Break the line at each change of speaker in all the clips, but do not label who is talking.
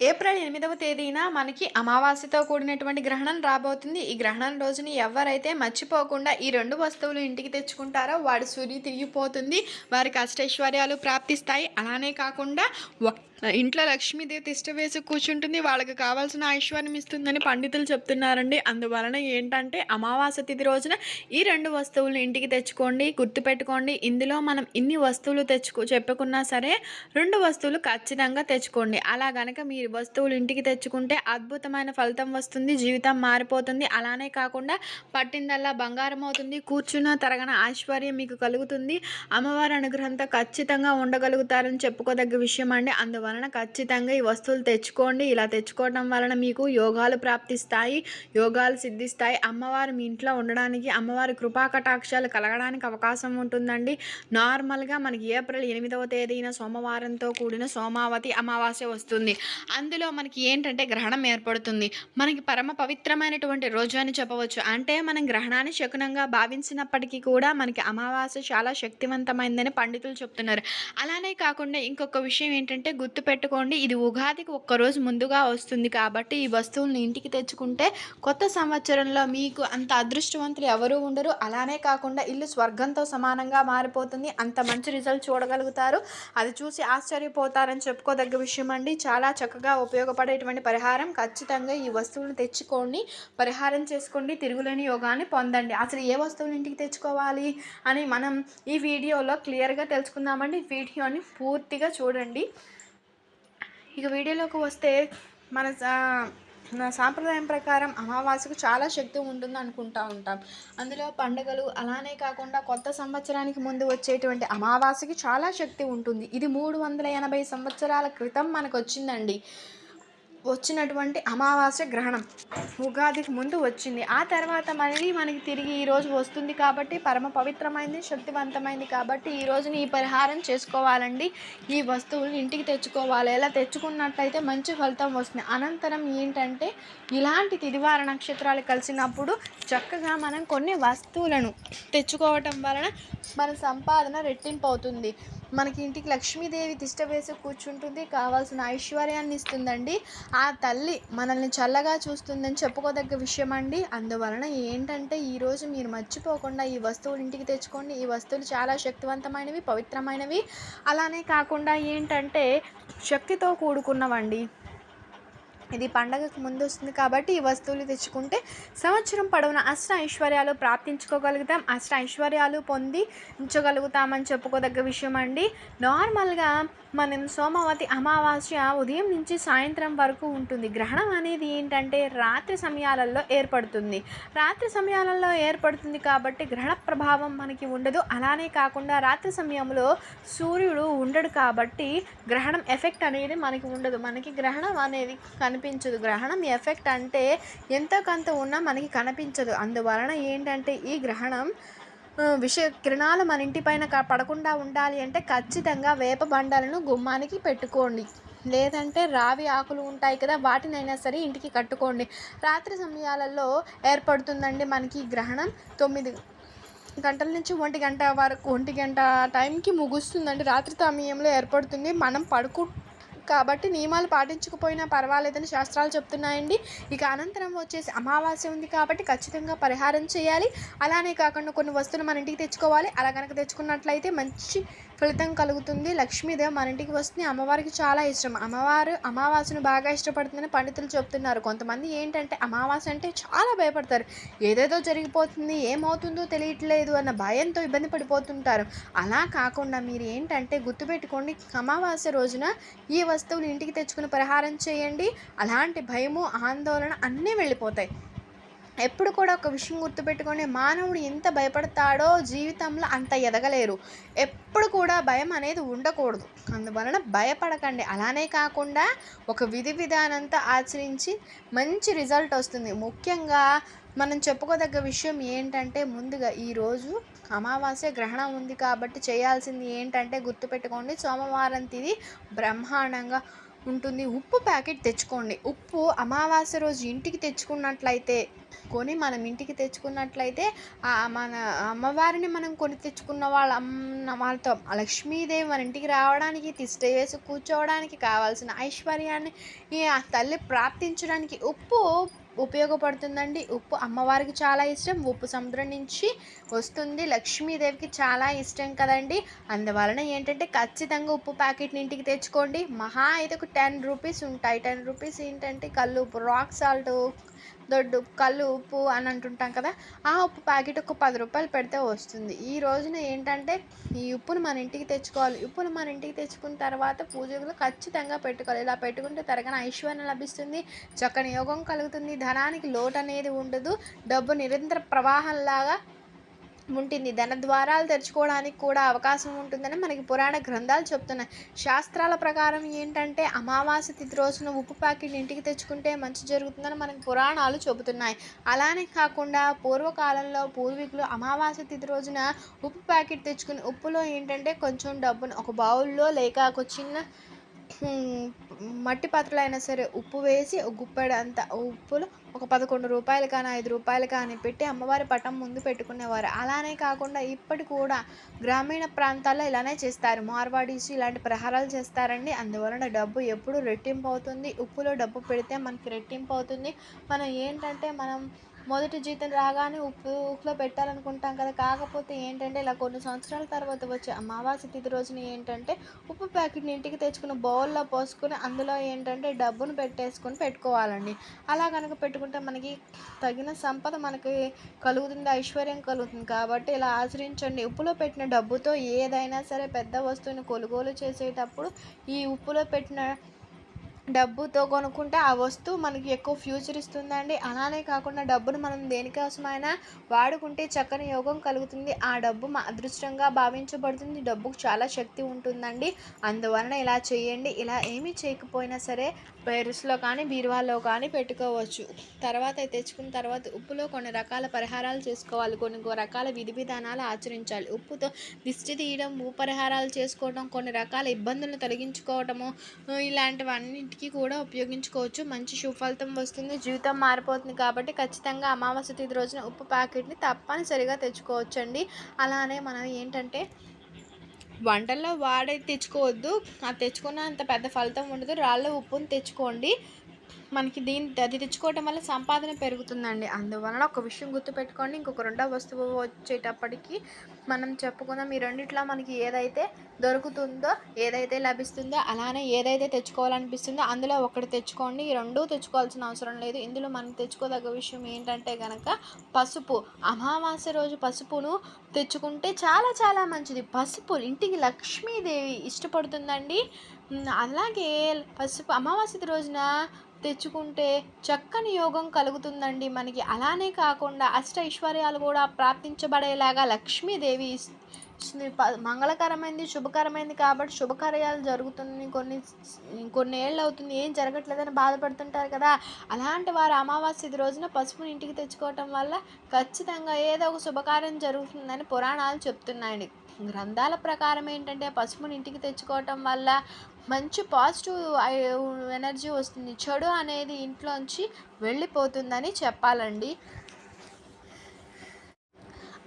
April ఎనిమిదవ తేదీన మనకి అమావాస్యతో కూడినటువంటి గ్రహణం రాబోతుంది. ఈ గ్రహణం రోజుని ఎవరైతే మర్చిపోకుండా ఈ రెండు వస్తువులు ఇంటికి తెచ్చుకుంటారో వాడి సూర్యు తిరిగిపోతుంది. వారికి అష్టైశ్వర్యాలు ప్రాప్తిస్తాయి. అలానే కాకుండా ఇంట్లో లక్ష్మీదేవి తిష్ట వేసి కూర్చుంటుంది. వాళ్ళకి కావాల్సిన ఐశ్వర్యం ఇస్తుందని పండితులు చెప్తున్నారండి. అందువలన ఏంటంటే అమావాస్య తిథి రోజున ఈ రెండు వస్తువులు ఇంటికి తెచ్చుకోండి గుర్తుపెట్టుకోండి. ఇందులో మనం ఇన్ని వస్తువులు తెచ్చుకో చెప్పుకున్నా సరే రెండు వస్తువులు ఖచ్చితంగా తెచ్చుకోండి. అలా గనక మీరు వస్తువులు ఇంటికి తెచ్చుకుంటే అద్భుతమైన ఫలితం వస్తుంది జీవితం మారిపోతుంది. అలానే కాకుండా పట్టిందల్లా బంగారం అవుతుంది కూర్చున్న తరగన ఐశ్వర్యం మీకు కలుగుతుంది. అమ్మవారి అనుగ్రహంతో ఖచ్చితంగా ఉండగలుగుతారని చెప్పుకోదగ్గ విషయం అండి. అందువలన ఖచ్చితంగా ఈ వస్తువులు తెచ్చుకోండి. ఇలా తెచ్చుకోవడం వలన మీకు యోగాలు ప్రాప్తిస్తాయి యోగాలు సిద్ధిస్తాయి. అమ్మవారు మీ ఇంట్లో ఉండడానికి అమ్మవారి కృపా కటాక్షాలు కలగడానికి అవకాశం ఉంటుందండి. నార్మల్గా మనకి ఏప్రిల్ ఎనిమిదవ తేదీన సోమవారంతో కూడిన సోమావతి అమావాస్య వస్తుంది. అందులో మనకి ఏంటంటే గ్రహణం ఏర్పడుతుంది. మనకి పరమ పవిత్రమైనటువంటి రోజు అని చెప్పవచ్చు. అంటే మనం గ్రహణాన్ని శకునంగా భావించినప్పటికీ కూడా మనకి అమావాస్య చాలా శక్తివంతమైందని పండితులు చెప్తున్నారు. అలానే కాకుండా ఇంకొక విషయం ఏంటంటే గుర్తుపెట్టుకోండి ఇది ఉగాదికి ఒక్కరోజు ముందుగా వస్తుంది కాబట్టి ఈ వస్తువులను ఇంటికి తెచ్చుకుంటే కొత్త సంవత్సరంలో మీకు అంత అదృష్టవంతులు ఎవరు ఉండరు. అలానే కాకుండా ఇల్లు స్వర్గంతో సమానంగా మారిపోతుంది. అంత మంచి రిజల్ట్ చూడగలుగుతారు. అది చూసి ఆశ్చర్యపోతారని చెప్పుకోదగ్గ విషయం అండి. చాలా చక్కగా ఉపయోగపడేటువంటి పరిహారం ఖచ్చితంగా ఈ వస్తువులను తెచ్చుకోండి పరిహారం చేసుకోండి తిరుగులేని యోగాన్ని పొందండి. అసలు ఏ వస్తువులు ఇంటికి తెచ్చుకోవాలి అని మనం ఈ వీడియోలో క్లియర్గా తెలుసుకుందామండి. వీడియోని పూర్తిగా చూడండి. ఇక వీడియోలోకి వస్తే మన సా- సాంప్రదాయం ప్రకారం అమావాస్యకు చాలా శక్తి ఉంటుంది అనుకుంటా ఉంటాం. అందులో పండుగలు అలానే కాకుండా కొత్త సంవత్సరానికి ముందు వచ్చేటువంటి అమావాస్యకి చాలా శక్తి ఉంటుంది. ఇది మూడు వందల ఎనభై సంవత్సరాల క్రితం మనకు వచ్చిందండి. వచ్చినటువంటి అమావాస్య గ్రహణం. ఉగాదికి ముందు వచ్చింది. ఆ తర్వాత మళ్ళీ మనకి తిరిగి ఈరోజు వస్తుంది కాబట్టి పరమ పవిత్రమైంది శక్తివంతమైంది కాబట్టి ఈ రోజుని ఈ పరిహారం చేసుకోవాలండి. ఈ వస్తువులు ఇంటికి తెచ్చుకోవాలి. ఎలా తెచ్చుకున్నట్లయితే మంచి ఫలితం వస్తుంది. అనంతరం ఏంటంటే ఇలాంటి తిదివార నక్షత్రాలు కలిసినప్పుడు చక్కగా మనం కొన్ని వస్తువులను తెచ్చుకోవటం వలన మన సంపాదన రెట్టింపు అవుతుంది. మనకి ఇంటికి లక్ష్మీదేవి తిష్ట వేసి కూర్చుంటుంది. కావాల్సిన ఐశ్వర్యాన్ని ఇస్తుందండి. ఆ తల్లి మనల్ని చల్లగా చూస్తుందని చెప్పుకోదగ్గ విషయం అండి అందువలన ఏంటంటే ఈరోజు మీరు మర్చిపోకుండా ఈ వస్తువులు ఇంటికి తెచ్చుకోండి. ఈ వస్తువులు చాలా శక్తివంతమైనవి పవిత్రమైనవి. అలానే కాకుండా ఏంటంటే శక్తితో కూడుకున్నవండి. ఇది పండగకు ముందు వస్తుంది కాబట్టి ఈ వస్తువులు తెచ్చుకుంటే సంవత్సరం పడవున అష్ట ఐశ్వర్యాలు ప్రాప్తించుకోగలుగుతాం. అష్ట ఐశ్వర్యాలు పొంది ఉంచగలుగుతామని చెప్పుకోదగ్గ విషయం అండి నార్మల్గా మనం సోమవతి అమావాస్య ఉదయం నుంచి సాయంత్రం వరకు ఉంటుంది. గ్రహణం అనేది ఏంటంటే రాత్రి సమయాలలో ఏర్పడుతుంది. రాత్రి సమయాలలో ఏర్పడుతుంది కాబట్టి గ్రహణ ప్రభావం మనకి ఉండదు. అలానే కాకుండా రాత్రి సమయంలో సూర్యుడు ఉండడు కాబట్టి గ్రహణం ఎఫెక్ట్ అనేది మనకి ఉండదు. మనకి గ్రహణం అనేది కనిపించదు. గ్రహణం ఎఫెక్ట్ అంటే ఎంతో కొంత ఉన్నా మనకి కనిపించదు. అందువలన ఏంటంటే ఈ గ్రహణం విష కిరణాలు మన ఇంటి పైన క- పడకుండా ఉండాలి అంటే ఖచ్చితంగా వేప బండాలను గుమ్మానికి పెట్టుకోండి. లేదంటే రావి ఆకులు ఉంటాయి కదా వాటినైనా సరే ఇంటికి కట్టుకోండి. రాత్రి సమయాలలో ఏర్పడుతుందండి మనకి గ్రహణం తొమ్మిది గంటల నుంచి ఒంటి గంట వరకు ఒంటి గంట టైంకి ముగుస్తుందండి. రాత్రి సమయంలో ఏర్పడుతుంది. మనం పడుకు కాబట్టి నియమాలు పాటించకపోయినా పర్వాలేదని శాస్త్రాలు చెప్తున్నాయండి. ఇక అనంతరం వచ్చేసి అమావాస్య ఉంది కాబట్టి ఖచ్చితంగా పరిహారం చేయాలి. అలానే కాకుండా కొన్ని వస్తువులు మన ఇంటికి తెచ్చుకోవాలి. అలా కనుక తెచ్చుకున్నట్లయితే మంచి ఫలితం కలుగుతుంది. లక్ష్మీదేవి మన ఇంటికి వస్తుంది. అమ్మవారికి చాలా ఇష్టం. అమ్మవారు అమావాస్యను బాగా ఇష్టపడుతుందని పండితులు చెప్తున్నారు. కొంతమంది ఏంటంటే అమావాస్య అంటే చాలా భయపడతారు. ఏదేదో జరిగిపోతుంది ఏమవుతుందో తెలియట్లేదు అన్న భయంతో ఇబ్బంది పడిపోతుంటారు. అలా కాకుండా మీరు ఏంటంటే గుర్తుపెట్టుకోండి అమావాస్య రోజున ఈ వస్తువులు ఇంటికి తెచ్చుకుని పరిహారం చేయండి. అలాంటి భయము ఆందోళన అన్నీ వెళ్ళిపోతాయి. ఎప్పుడు కూడా ఒక విషయం గుర్తుపెట్టుకొని మానవుడు ఎంత భయపడతాడో జీవితంలో అంత ఎదగలేరు. ఎప్పుడు కూడా భయం అనేది ఉండకూడదు. అందువలన భయపడకండి. అలానే కాకుండా ఒక విధి విధానంతో ఆచరించి మంచి రిజల్ట్ వస్తుంది. ముఖ్యంగా మనం చెప్పుకోదగ్గ విషయం ఏంటంటే ముందుగా ఈరోజు అమావాస్య గ్రహణం ఉంది కాబట్టి చేయాల్సింది ఏంటంటే గుర్తుపెట్టుకోండి. సోమవారం తిది బ్రహ్మాండంగా ఉంటుంది. ఉప్పు ప్యాకెట్ తెచ్చుకోండి. ఉప్పు అమావాస్య రోజు ఇంటికి తెచ్చుకున్నట్లయితే కొని మనం ఇంటికి తెచ్చుకున్నట్లయితే ఆ మన అమ్మవారిని మనం కొని తెచ్చుకున్న వాళ్ళ అమ్మ వాళ్ళతో లక్ష్మీదేవి మన ఇంటికి రావడానికి తిష్ట వేసి కూర్చోవడానికి కావాల్సిన ఐశ్వర్యాన్ని ఆ తల్లి ప్రాప్తించడానికి ఉప్పు ఉపయోగపడుతుందండి. ఉప్పు అమ్మవారికి చాలా ఇష్టం. ఉప్పు సముద్రం నుంచి వస్తుంది. లక్ష్మీదేవికి చాలా ఇష్టం కదండి. అందువలన ఏంటంటే ఖచ్చితంగా ఉప్పు ప్యాకెట్ని ఇంటికి తెచ్చుకోండి. మహా అయితే ఒక టెన్ రూపీస్ ఉంటాయి. టెన్ రూపీస్ ఏంటంటే కళ్ళు ఉప్పు రాక్ సాల్ట్ దొడ్డు కళ్ళు ఉప్పు అని అంటుంటాం కదా ఆ ఉప్పు ప్యాకెట్ ఒక పది రూపాయలు పెడితే వస్తుంది. ఈ రోజున ఏంటంటే ఈ ఉప్పును మన ఇంటికి తెచ్చుకోవాలి. ఉప్పును మన ఇంటికి తెచ్చుకున్న తర్వాత పూజలు ఖచ్చితంగా పెట్టుకోవాలి. ఇలా పెట్టుకుంటే తరగని ఐశ్వర్యం లభిస్తుంది చక్కని యోగం కలుగుతుంది ధనానికి లోటు అనేది ఉండదు. డబ్బు నిరంతర ప్రవాహంలాగా ఉంటుంది. ధన ద్వారాలు తెరుచుకోవడానికి కూడా అవకాశం ఉంటుందని మనకి పురాణ గ్రంథాలు చెప్తున్నాయి. శాస్త్రాల ప్రకారం ఏంటంటే అమావాస్య తిథి రోజున ఉప్పు ప్యాకెట్ ఇంటికి తెచ్చుకుంటే మంచి జరుగుతుందని మనకి పురాణాలు చెబుతున్నాయి. అలానే కాకుండా పూర్వకాలంలో పూర్వీకులు అమావాస్య తిథి రోజున ఉప్పు ప్యాకెట్ తెచ్చుకుని ఉప్పులో ఏంటంటే కొంచెం డబ్బును ఒక బౌల్లో లేక ఒక చిన్న మట్టి పాత్రలు అయినా సరే ఉప్పు వేసి ఒక గుప్పెడు అంత ఉప్పులు ఒక పదకొండు రూపాయలు కానీ ఐదు రూపాయలు కానీ పెట్టి అమ్మవారి పటం ముందు పెట్టుకునేవారు. అలానే కాకుండా ఇప్పటి కూడా గ్రామీణ ప్రాంతాల్లో ఇలానే చేస్తారు. మార్వాడీస్ ఇలాంటి ప్రహారాలు చేస్తారండి. అందువలన డబ్బు ఎప్పుడు రెట్టింపు అవుతుంది. ఉప్పులో డబ్బు పెడితే మనకి రెట్టింపు అవుతుంది. మనం ఏంటంటే మనం మొదటి జీతం రాగానే ఉప్పు ఉప్పులో పెట్టాలనుకుంటాం కదా. కాకపోతే ఏంటంటే ఇలా కొన్ని సంవత్సరాల తర్వాత వచ్చే అమావాస్య తిథి రోజున ఏంటంటే ఉప్పు ప్యాకెట్ని ఇంటికి తెచ్చుకుని బౌల్లో పోసుకుని అందులో ఏంటంటే డబ్బును పెట్టేసుకొని పెట్టుకోవాలండి. అలా కనుక పెట్టుకుంటే మనకి తగిన సంపద మనకి కలుగుతుంది ఐశ్వర్యం కలుగుతుంది. కాబట్టి ఇలా ఆచరించండి. ఉప్పులో పెట్టిన డబ్బుతో ఏదైనా సరే పెద్ద వస్తువుని కొనుగోలు చేసేటప్పుడు ఈ ఉప్పులో పెట్టిన డబ్బుతో కొనుక్కుంటే ఆ వస్తువు మనకి ఎక్కువ ఫ్యూచర్ ఇస్తుందండి. అలానే కాకుండా డబ్బును మనం దేనికోసమైనా వాడుకుంటే చక్కని యోగం కలుగుతుంది. ఆ డబ్బు మా అదృష్టంగా భావించబడుతుంది. డబ్బుకు చాలా శక్తి ఉంటుందండి. అందువలన ఇలా చేయండి. ఇలా ఏమీ చేయకపోయినా సరే పేరుస్లో కానీ బీరువాలో కానీ పెట్టుకోవచ్చు. తర్వాత తెచ్చుకున్న తర్వాత ఉప్పులో కొన్ని రకాల పరిహారాలు చేసుకోవాలి. కొన్ని రకాల విధి విధానాలు ఆచరించాలి. ఉప్పుతో దిష్టి తీయడం ఉపరిహారాలు చేసుకోవడం కొన్ని రకాల ఇబ్బందులను తొలగించుకోవడము ఇలాంటివన్నీ ఇలాంటివన్నిటికీ కూడా ఉపయోగించుకోవచ్చు. మంచి సుఫలితం వస్తుంది. జీవితం మారిపోతుంది కాబట్టి ఖచ్చితంగా అమావాస్య తిథి రోజున ఉప్పు ప్యాకెట్ని తప్పనిసరిగా తెచ్చుకోవచ్చండి. అలానే మనం ఏంటంటే వంటల్లో వాడే తెచ్చుకోవద్దు. అది తెచ్చుకున్న అంత పెద్ద ఫలితం ఉండదు. రాళ్ళ ఉప్పుని తెచ్చుకోండి. మనకి దీని అది తెచ్చుకోవటం వల్ల సంపాదన పెరుగుతుందండి. అందువలన ఒక విషయం గుర్తుపెట్టుకోండి. ఇంకొక రెండో వస్తువు వచ్చేటప్పటికి మనం చెప్పుకుందాం. ఈ రెండిట్లో మనకి ఏదైతే దొరుకుతుందో ఏదైతే లభిస్తుందో అలానే ఏదైతే తెచ్చుకోవాలనిపిస్తుందో అందులో ఒకటి తెచ్చుకోండి. ఈ రెండు తెచ్చుకోవాల్సిన అవసరం లేదు. ఇందులో మనం తెచ్చుకోదగ్గ విషయం ఏంటంటే కనుక పసుపు. అమావాస్య రోజు పసుపును తెచ్చుకుంటే చాలా చాలా మంచిది. పసుపు ఇంటికి లక్ష్మీదేవి ఇష్టపడుతుందండి. అలాగే పసుపు అమావాస్య రోజున తెచ్చుకుంటే చక్కని యోగం కలుగుతుందండి. మనకి అలానే కాకుండా అష్ట ఐశ్వర్యాలు కూడా ప్రాప్తించబడేలాగా లక్ష్మీదేవి ఇస్- ప- మంగళకరమైనది శుభకరమైనది కాబట్టి శుభకార్యాలు జరుగుతుంది కొన్ని కొన్ని ఏళ్ళు అవుతుంది. ఏం జరగట్లేదని బాధపడుతుంటారు కదా. అలాంటి వారు అమావాస్య రోజున పసుపుని ఇంటికి తెచ్చుకోవటం వల్ల ఖచ్చితంగా ఏదో ఒక శుభకార్యం జరుగుతుందని పురాణాలు చెప్తున్నాయండి. గ్రంథాల ప్రకారం ఏంటంటే పసుపుని ఇంటికి తెచ్చుకోవటం వల్ల మంచి పాజిటివ్ ఎనర్జీ వస్తుంది. చెడు అనేది ఇంట్లోంచి వెళ్ళిపోతుందని చెప్పాలండి.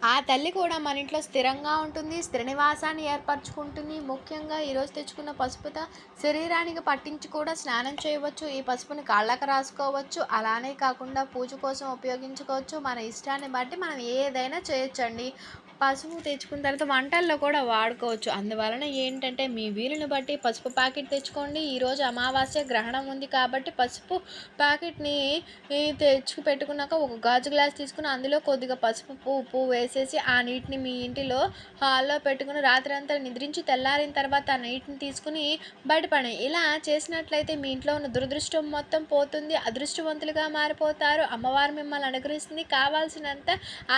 ఆ తల్లి కూడా మన ఇంట్లో స్థిరంగా ఉంటుంది స్థిర నివాసాన్ని ఏర్పరచుకుంటుంది. ముఖ్యంగా ఈరోజు తెచ్చుకున్న పసుపుతో శరీరానికి పట్టించి కూడా స్నానం చేయవచ్చు ఈ పసుపుని కాళ్ళకు రాసుకోవచ్చు. అలానే కాకుండా పూజ కోసం ఉపయోగించుకోవచ్చు. మన ఇష్టాన్ని బట్టి మనం ఏదైనా చేయొచ్చండి. పసుపు తెచ్చుకున్న తర్వాత వంటల్లో కూడా వాడుకోవచ్చు. అందువలన ఏంటంటే మీ వీలుని బట్టి పసుపు ప్యాకెట్ తెచ్చుకోండి. ఈరోజు అమావాస్య గ్రహణం ఉంది కాబట్టి పసుపు ప్యాకెట్ని తెచ్చుకు పెట్టుకున్నాక ఒక గాజు గ్లాస్ తీసుకుని అందులో కొద్దిగా పసుపు ఉప్పు వేసేసి ఆ నీటిని మీ ఇంటిలో హాల్లో పెట్టుకుని రాత్రి అంతా నిద్రించి తెల్లారిన తర్వాత ఆ నీటిని తీసుకుని బయటపడే ఇలా చేసినట్లయితే మీ ఇంట్లో ఉన్న దురదృష్టం మొత్తం పోతుంది. అదృష్టవంతులుగా మారిపోతారు. అమ్మవారు మిమ్మల్ని అనుగ్రహిస్తుంది. కావాల్సినంత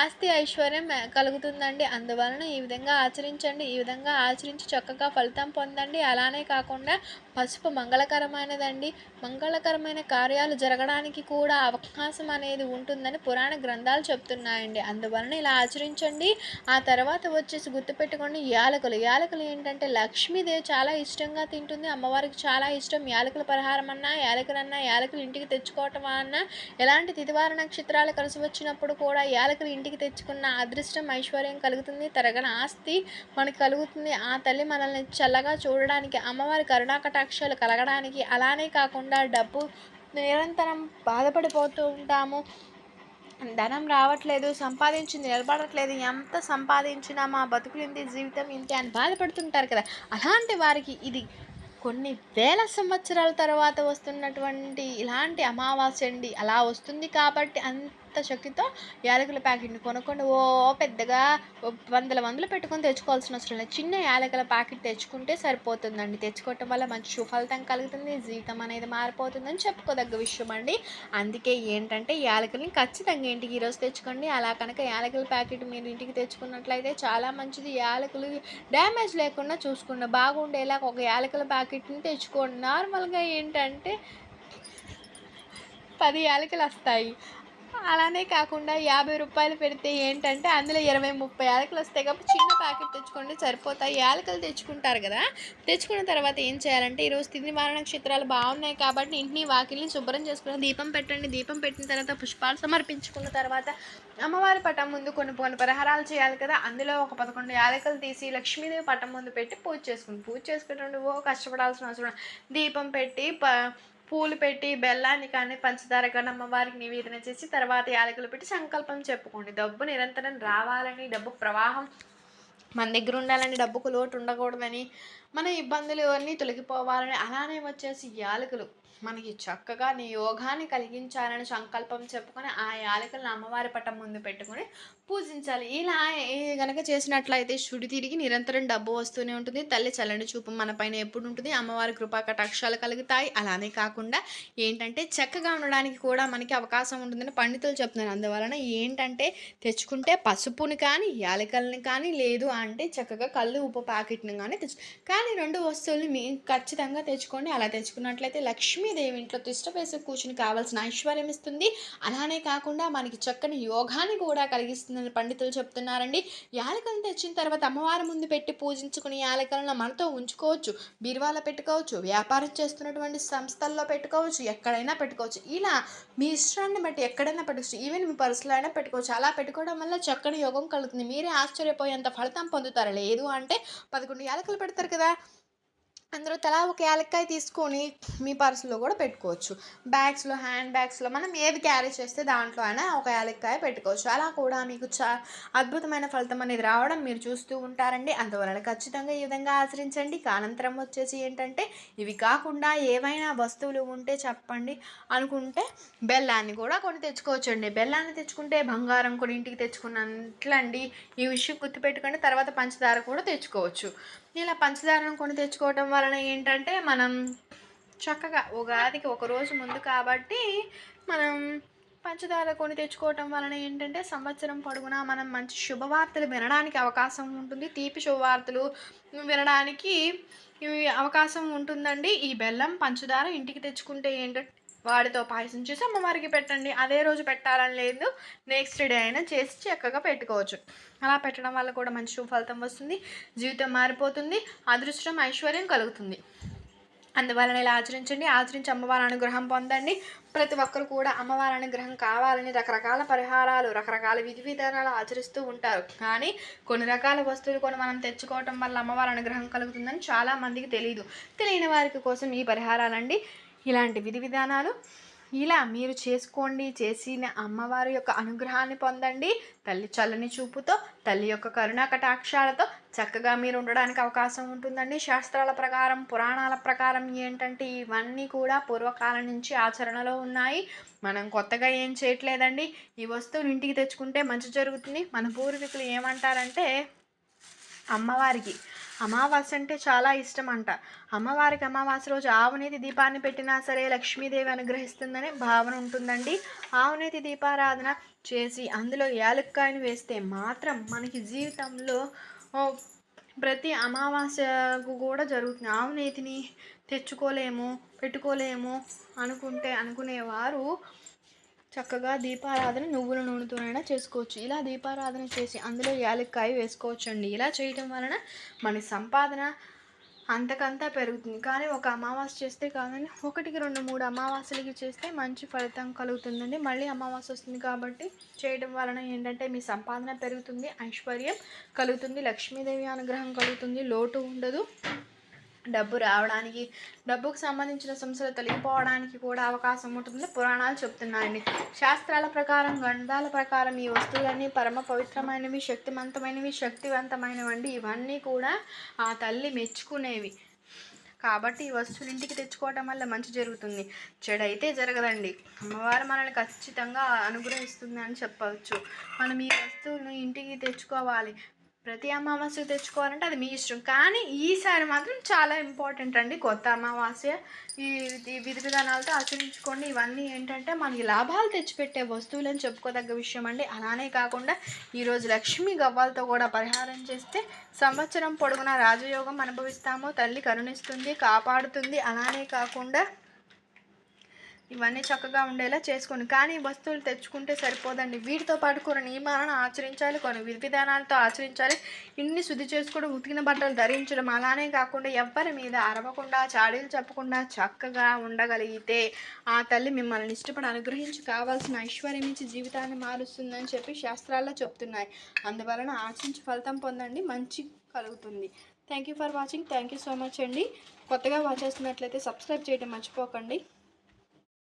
ఆస్తి ఐశ్వర్యం కలుగుతుందండి. కలుగుతుందండి అందువలన ఈ విధంగా ఆచరించండి. ఈ విధంగా ఆచరించి చక్కగా ఫలితం పొందండి. అలానే కాకుండా పసుపు మంగళకరమైనదండి. మంగళకరమైన కార్యాలు జరగడానికి కూడా అవకాశం అనేది ఉంటుందని పురాణ గ్రంథాలు చెప్తున్నాయండి. అందువలన ఇలా ఆచరించండి. ఆ తర్వాత వచ్చేసి గుర్తుపెట్టుకోండి. యాలకులు. యాలకులు ఏంటంటే లక్ష్మీదేవి చాలా ఇష్టంగా తింటుంది. అమ్మవారికి చాలా ఇష్టం. యాలకుల పరిహారం అన్నా యాలకులన్నా యాలకులు ఇంటికి తెచ్చుకోవటం అన్నా ఎలాంటి తిదివార నక్షత్రాలు కలిసి వచ్చినప్పుడు కూడా యాలకులు ఇంటికి తెచ్చుకున్న అదృష్టం ఐశ్వర్యం కలుగుతుంది. తరగని ఆస్తి మనకి కలుగుతుంది. ఆ తల్లి మనల్ని చల్లగా చూడడానికి అమ్మవారి కరుణాకట కటాక్షాలు కలగడానికి అలానే కాకుండా డబ్బు నిరంతరం బాధపడిపోతూ ఉంటాము. ధనం రావట్లేదు సంపాదించింది నిలబడట్లేదు. ఎంత సంపాదించినా మా బతుకులు ఇంతే జీవితం ఇంతే అని బాధపడుతుంటారు కదా. అలాంటి వారికి ఇది కొన్ని వేల సంవత్సరాల తర్వాత వస్తున్నటువంటి ఇలాంటి అమావాస్య అండి. అలా వస్తుంది కాబట్టి అంత శక్తితో యాలకుల ప్యాకెట్ని కొనుక్కొని ఓ పెద్దగా వందల వందలు పెట్టుకొని తెచ్చుకోవాల్సిన అవసరం లేదు. చిన్న యాలకుల ప్యాకెట్ తెచ్చుకుంటే సరిపోతుందండి. తెచ్చుకోవటం వల్ల మంచి సుఫలితం కలుగుతుంది. జీవితం అనేది మారిపోతుందని చెప్పుకోదగ్గ విషయం అండి. అందుకే ఏంటంటే యాలకుల్ని ఖచ్చితంగా ఇంటికి ఈరోజు తెచ్చుకోండి. అలా కనుక యాలకుల ప్యాకెట్ మీరు ఇంటికి తెచ్చుకున్నట్లయితే చాలా మంచిది. యాలకులు డ్యామేజ్ లేకుండా చూసుకున్న బాగుండేలా ఒక యాలకుల ప్యాకెట్ని తెచ్చుకోండి. నార్మల్గా ఏంటంటే పది యాలకులు వస్తాయి. అలానే కాకుండా యాభై రూపాయలు పెడితే ఏంటంటే అందులో ఇరవై ముప్పై యాలకలు వస్తాయి కాబట్టి చిన్న ప్యాకెట్ తెచ్చుకోండి సరిపోతాయి. యాలకలు తెచ్చుకుంటారు కదా? తెచ్చుకున్న తర్వాత ఏం చేయాలంటే ఈరోజు తిండి మార నక్షత్రాలు బాగున్నాయి కాబట్టి ఇంటిని వాకిల్ని శుభ్రం చేసుకుని దీపం పెట్టండి. దీపం పెట్టిన తర్వాత పుష్పాలు సమర్పించుకున్న తర్వాత అమ్మవారి పటం ముందు కొన్ని కొన్ని పరిహారాలు చేయాలి కదా? అందులో ఒక పదకొండు యాలకలు తీసి లక్ష్మీదేవి పటం ముందు పెట్టి పూజ చేసుకుని పూజ చేసుకుని ఓ కష్టపడాల్సిన అవసరం దీపం పెట్టి ప పూలు పెట్టి బెల్లాన్ని కానీ పంచదార కానీ అమ్మవారికి నివేదన చేసి తర్వాత యాలకులు పెట్టి సంకల్పం చెప్పుకోండి. డబ్బు నిరంతరం రావాలని డబ్బు ప్రవాహం మన దగ్గర ఉండాలని డబ్బుకు లోటు ఉండకూడదని మన ఇబ్బందులు అన్నీ తొలగిపోవాలని అలానే వచ్చేసి యాలకులు. మనకి చక్కగా నీ యోగాన్ని కలిగించాలని సంకల్పం చెప్పుకొని ఆ యాలకులను అమ్మవారి పట్టం ముందు పెట్టుకుని పూజించాలి. ఇలా కనుక చేసినట్లయితే శుడి తిరిగి నిరంతరం డబ్బు వస్తూనే ఉంటుంది. తల్లి చల్లని చూపు మన పైన ఎప్పుడు ఉంటుంది. అమ్మవారి కృపా కటాక్షాలు కలుగుతాయి. అలానే కాకుండా ఏంటంటే చక్కగా ఉండడానికి కూడా మనకి అవకాశం ఉంటుందని పండితులు చెప్తున్నారు. అందువలన ఏంటంటే తెచ్చుకుంటే పసుపుని కానీ యాలకల్ని కానీ లేదు అంటే చక్కగా కళ్ళు ఉప్పు ప్యాకెట్ని కానీ తెచ్చు. కానీ రెండు వస్తువులు మీ ఖచ్చితంగా తెచ్చుకోండి. అలా తెచ్చుకున్నట్లయితే లక్ష్మీదేవి ఇంట్లో తిష్ట వేసి కూర్చుని కావాల్సిన ఐశ్వర్యం ఇస్తుంది. అలానే కాకుండా మనకి చక్కని యోగాన్ని కూడా కలిగిస్తుందని పండితులు చెప్తున్నారండి. యాలకలను తెచ్చిన తర్వాత అమ్మవారి ముందు పెట్టి పూజించుకుని యాలకలను మనతో ఉంచుకోవచ్చు. బీరువాలో పెట్టుకోవచ్చు వ్యాపారం చేస్తున్నటువంటి సంస్థల్లో పెట్టుకోవచ్చు ఎక్కడైనా పెట్టుకోవచ్చు. ఇలా మీ ఇష్టాన్ని బట్టి ఎక్కడైనా పెట్టుకోవచ్చు. ఈవెన్ మీ పర్సులో అయినా పెట్టుకోవచ్చు. అలా పెట్టుకోవడం వల్ల చక్కని యోగం కలుగుతుంది. మీరే ఆశ్చర్యపోయేంత ఫలితం పొందుతారు. లేదు అంటే పదకొండు యాలకలు పెడతారు కదా. అందులో తలా ఒక యాలక్కాయ తీసుకొని మీ పర్సులో కూడా పెట్టుకోవచ్చు. బ్యాగ్స్లో హ్యాండ్ బ్యాగ్స్లో మనం ఏది క్యారీ చేస్తే దాంట్లో అయినా ఒక యాలక్కాయ పెట్టుకోవచ్చు. అలా కూడా మీకు చా అద్భుతమైన ఫలితం అనేది రావడం మీరు చూస్తూ ఉంటారండి. అందువలన ఖచ్చితంగా ఈ విధంగా ఆచరించండి. కానంతరం వచ్చేసి ఏంటంటే ఇవి కాకుండా ఏవైనా వస్తువులు ఉంటే చెప్పండి అనుకుంటే బెల్లాన్ని కూడా కొని తెచ్చుకోవచ్చండి. బెల్లాన్ని తెచ్చుకుంటే బంగారం కూడా ఇంటికి తెచ్చుకున్నట్లండి. ఈ విషయం గుర్తుపెట్టుకుంటే తర్వాత పంచదార కూడా తెచ్చుకోవచ్చు. ఇలా పంచదారను కొని తెచ్చుకోవటం వలన ఏంటంటే మనం చక్కగా ఉగాదికి ఒక రోజు ముందు కాబట్టి మనం పంచదార కొని తెచ్చుకోవటం వలన ఏంటంటే సంవత్సరం పొడుగునా మనం మంచి శుభవార్తలు వినడానికి అవకాశం ఉంటుంది. తీపి శుభవార్తలు వినడానికి అవకాశం ఉంటుందండి. ఈ బెల్లం పంచదార ఇంటికి తెచ్చుకుంటే ఏంటంటే వాడితో పాయసం చేసి అమ్మవారికి పెట్టండి. అదే రోజు పెట్టాలని లేదు. నెక్స్ట్ డే అయినా చేసి చక్కగా పెట్టుకోవచ్చు. అలా పెట్టడం వల్ల కూడా మంచి ఫలితం వస్తుంది. జీవితం మారిపోతుంది. అదృష్టం ఐశ్వర్యం కలుగుతుంది. అందువలన ఇలా ఆచరించండి. ఆచరించి అమ్మవారి అనుగ్రహం పొందండి. ప్రతి ఒక్కరు కూడా అమ్మవారి అనుగ్రహం కావాలని రకరకాల పరిహారాలు రకరకాల విధి విధానాలు ఆచరిస్తూ ఉంటారు. కానీ కొన్ని రకాల వస్తువులు కూడా మనం తెచ్చుకోవటం వల్ల అమ్మవారి అనుగ్రహం కలుగుతుందని చాలా మందికి తెలియదు తెలియని వారికి కోసం ఈ పరిహారాలండి. ఇలాంటి విధి విధానాలు ఇలా మీరు చేసుకోండి చేసిన అమ్మవారి యొక్క అనుగ్రహాన్ని పొందండి. తల్లి చల్లని చూపుతో తల్లి యొక్క కరుణా కటాక్షాలతో చక్కగా మీరు ఉండడానికి అవకాశం ఉంటుందండి. శాస్త్రాల ప్రకారం పురాణాల ప్రకారం ఏంటంటే ఇవన్నీ కూడా పూర్వకాలం నుంచి ఆచరణలో ఉన్నాయి. మనం కొత్తగా ఏం చేయట్లేదండి. ఈ వస్తువులు ఇంటికి తెచ్చుకుంటే మంచి జరుగుతుంది. మన పూర్వీకులు ఏమంటారంటే అమ్మవారికి అమావాస్య అంటే చాలా ఇష్టం అంట అమ్మవారికి అమావాస్య రోజు ఆవునేతి దీపాన్ని పెట్టినా సరే లక్ష్మీదేవి అనుగ్రహిస్తుందనే భావన ఉంటుందండి. ఆవునేతి దీపారాధన చేసి అందులో యాలక్కాయని వేస్తే మాత్రం మనకి జీవితంలో ప్రతి అమావాస్యకు కూడా జరుగుతుంది. ఆవునేతిని తెచ్చుకోలేము పెట్టుకోలేము అనుకుంటే అనుకునేవారు చక్కగా దీపారాధన నువ్వుల నూనెతోనైనా చేసుకోవచ్చు. ఇలా దీపారాధన చేసి అందులో యాలక్కాయ వేసుకోవచ్చు అండి ఇలా చేయటం వలన మన సంపాదన అంతకంతా పెరుగుతుంది. కానీ ఒక అమావాస్య చేస్తే కాదండి ఒకటికి రెండు మూడు అమావాస్యలకి చేస్తే మంచి ఫలితం కలుగుతుందండి. మళ్ళీ అమావాస్య వస్తుంది కాబట్టి చేయడం వలన ఏంటంటే మీ సంపాదన పెరుగుతుంది ఐశ్వర్యం కలుగుతుంది లక్ష్మీదేవి అనుగ్రహం కలుగుతుంది లోటు ఉండదు. డబ్బు రావడానికి డబ్బుకు సంబంధించిన సమస్యలు తొలగిపోవడానికి కూడా అవకాశం ఉంటుంది పురాణాలు చెప్తున్నాయండి. శాస్త్రాల ప్రకారం గంధాల ప్రకారం ఈ వస్తువులన్నీ పరమ పవిత్రమైనవి శక్తివంతమైనవి శక్తివంతమైనవండి. ఇవన్నీ కూడా ఆ తల్లి మెచ్చుకునేవి. కాబట్టి ఈ వస్తువులు ఇంటికి తెచ్చుకోవటం వల్ల మంచి జరుగుతుంది. చెడైతే జరగదండి. అమ్మవారు మనల్ని ఖచ్చితంగా అనుగ్రహిస్తుంది అని చెప్పవచ్చు. మనం ఈ వస్తువులను ఇంటికి తెచ్చుకోవాలి. ప్రతి అమావాస్య తెచ్చుకోవాలంటే అది మీ ఇష్టం. కానీ ఈసారి మాత్రం చాలా ఇంపార్టెంట్ అండి కొత్త అమావాస్య. ఈ విధి విధానాలతో ఆచరించుకోండి. ఇవన్నీ ఏంటంటే మనకి లాభాలు తెచ్చిపెట్టే వస్తువులని చెప్పుకోదగ్గ విషయం అండి. అలానే కాకుండా ఈరోజు లక్ష్మీ గవ్వాలతో కూడా పరిహారం చేస్తే సంవత్సరం పొడుగున రాజయోగం అనుభవిస్తామో తల్లి కరుణిస్తుంది కాపాడుతుంది. అలానే కాకుండా ఇవన్నీ చక్కగా ఉండేలా చేసుకోండి కానీ వస్తువులు తెచ్చుకుంటే సరిపోదండి. వీటితో పాటు కొన్ని నియమాలను ఆచరించాలి కొన్ని విధి విధానాలతో ఆచరించాలి. ఇన్ని శుద్ధి చేసుకోవడం ఉతికిన బట్టలు ధరించడం అలానే కాకుండా ఎవ్వరి మీద అరవకుండా చాడీలు చెప్పకుండా చక్కగా ఉండగలిగితే ఆ తల్లి మిమ్మల్ని ఇష్టపడి అనుగ్రహించి కావాల్సిన ఐశ్వర్యం ఇచ్చి జీవితాన్ని మారుస్తుందని చెప్పి శాస్త్రాల్లో చెప్తున్నాయి. అందువలన ఆచరించి ఫలితం పొందండి మంచి కలుగుతుంది. Thank you for watching thank you so much అండి. కొత్తగా వాచ్ చేస్తున్నట్లయితే సబ్స్క్రైబ్ చేయడం మర్చిపోకండి.